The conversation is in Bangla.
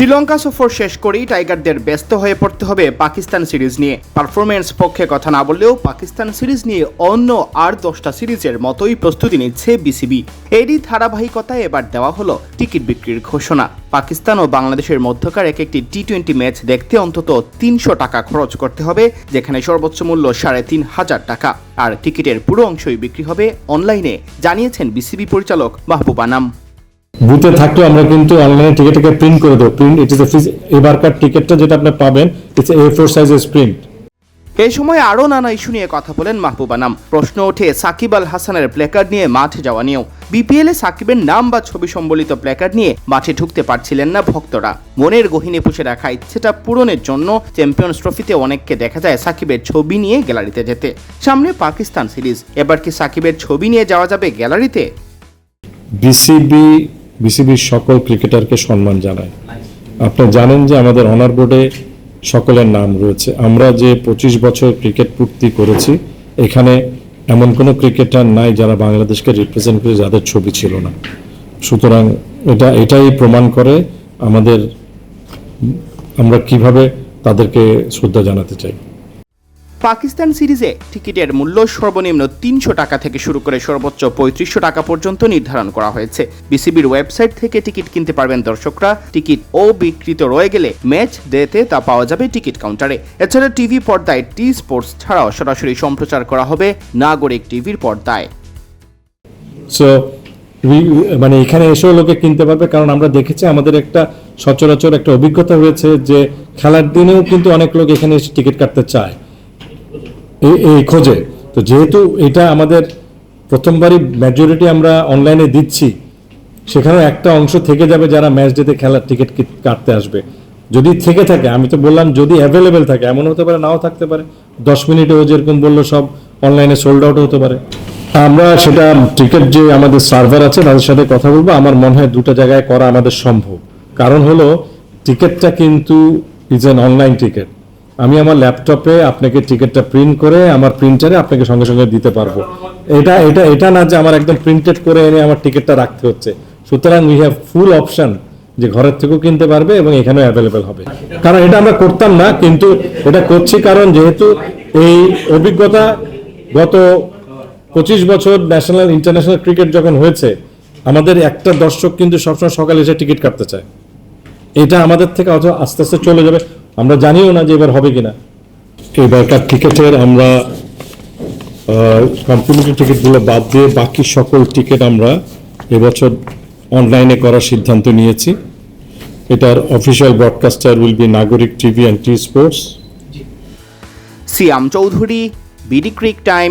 শ্রীলঙ্কা সফর শেষ করেই টাইগারদের ব্যস্ত হয়ে পড়তে হবে পাকিস্তান সিরিজ নিয়ে। পারফরমেন্স পক্ষে কথা না বললেও পাকিস্তান সিরিজ নিয়ে অন্য আর দশটা সিরিজের মতোই প্রস্তুতি নিচ্ছে বিসিবি। এরই ধারাবাহিকতায় এবার দেওয়া হলো টিকিট বিক্রির ঘোষণা। পাকিস্তান ও বাংলাদেশের মধ্যকার এক একটি টি টোয়েন্টি ম্যাচ দেখতে অন্তত তিনশো টাকা খরচ করতে হবে, যেখানে সর্বোচ্চ মূল্য সাড়ে তিন হাজার টাকা। আর টিকিটের পুরো অংশই বিক্রি হবে অনলাইনে, জানিয়েছেন বিসিবি পরিচালক মাহবুব আনাম বুথে থাকলেও আমরা কিন্তু অনলাইনে টিকিটটাকে প্রিন্ট করে দেবো। প্রিন্ট ইট ইস এবারকার টিকিটটা যেটা আপনি পাবেন ইটস এ ফোর সাইজের প্রিন্ট এই সময় আরও নানা ইস্যু নিয়ে কথা বলেন মাহবুব আনাম প্রশ্ন ওঠে সাকিব আল হাসানের প্ল্যাকার্ড নিয়ে মাঠে যাওয়া নিয়েও। বিপিএল এ সাকিবের নাম বা ছবি সম্বলিত প্ল্যাকার্ড নিয়ে মাঠে ঢুকতে পারছিলেন না ভক্তরা। মনের গহিনে পুষে রাখা ইচ্ছেটা পূরণের জন্য চ্যাম্পিয়ন্স ট্রফিতে অনেককে দেখা যায় সাকিবের ছবি নিয়ে গ্যালারিতে যেতে। সামনে পাকিস্তান সিরিজ। এবার কি সাকিবের ছবি নিয়ে যাওয়া যাবে গ্যালারিতে বিসিবি বিসিবির সকল ক্রিকেটারকে সম্মান জানায় আপনি জানেন যে আমাদের অনার বোর্ডে সকলের নাম রয়েছে। আমরা যে পঁচিশ বছর ক্রিকেট পূর্তি করেছি, এখানে এমন কোনো ক্রিকেটার নাই যারা বাংলাদেশকে রিপ্রেজেন্ট করে যাদের ছবি ছিল না। সুতরাং এটা, এটাই প্রমাণ করে আমাদের, আমরা কীভাবে তাদেরকে শ্রদ্ধা জানাতে চাই। পাকিস্তান সিরিজে টিকিটের মূল্য সর্বনিম্ন তিনশো টাকা থেকে শুরু করে সর্বোচ্চ পঁয়ত্রিশশো টাকা পর্যন্ত নির্ধারণ করা হয়েছে। বিসিবির ওয়েবসাইট থেকে টিকিট কিনতে পারবেন দর্শকরা। টিকিট ও বিকৃত রয়ে গেলে ম্যাচ ডেতে তা পাওয়া যাবে টিকিট কাউন্টারে। এছাড়া টিভি পর্দায় টি স্পোর্টস ছাড়াও সরাসরি সম্প্রচার করা হবে নাগরিক টিভির পর্দায়। সো মানে এখানে এসেও লোকে কিনতে পারবে, কারণ আমরা দেখেছি আমাদের একটা সচরাচর একটা অভিজ্ঞতা হয়েছে যে খেলার দিনেও কিন্তু অনেক লোক এখানে এসে টিকিট কাটতে চায়। এই খোঁজে। তো যেহেতু এটা আমাদের প্রথমবারই মেজরিটি আমরা অনলাইনে দিচ্ছি, সেখানেও একটা অংশ থেকে যাবে যারা ম্যাচ ডেতে খেলার টিকিট কাটতে আসবে। যদি থেকে থাকে, আমি তো বললাম যদি অ্যাভেলেবেল থাকে এমন হতে পারে, নাও থাকতে পারে। দশ মিনিটে ও যেরকম বলল, সব অনলাইনে সোল্ড আউট হতে পারে। আমরা সেটা টিকিট যে আমাদের সার্ভার আছে, তাদের সাথে কথা বলব। আমার মনে হয় দুটো জায়গায় করা আমাদের সম্ভব। কারণ হলো টিকিটটা কিন্তু ইজ অ্যান অনলাইন টিকিট আমি আমার ল্যাপটপে আপনাকে টিকিটটা প্রিন্ট করে আমার প্রিন্টারে আপনাকে সঙ্গে সঙ্গে দিতে পারব। এটা এটা এটা না যে আমার একদম প্রিন্টেড করে এনে আমার টিকিটটা রাখতে হচ্ছে। সুতরাং উই হ্যাভ ফুল অপশন যে ঘরের থেকেও কিনতে পারবে এবং এখানেও অ্যাভেলেবেল হবে। কারণ এটা আমরা করতাম না, কিন্তু এটা করছি কারণ যেহেতু এই অভিজ্ঞতা গত পঁচিশ বছর ন্যাশনাল ইন্টারন্যাশনাল ক্রিকেট যখন হয়েছে, আমাদের একটা দর্শক কিন্তু সবসময় সকালে এসে টিকিট কাটতে চায়। এটা আমাদের থেকে অত আস্তে আস্তে চলে যাবে। আমরা জানিও না যে এবার হবে কিনা। এবারকার টিকিটের আমরা কমপ্লিমেন্টারি টিকিটগুলো বাদ দিয়ে বাকি সকল টিকিট আমরা এবছর অনলাইনে করার সিদ্ধান্ত নিয়েছি। এটার official broadcaster will be Nagorik TV and T sports. Siam Chowdhury B D cric time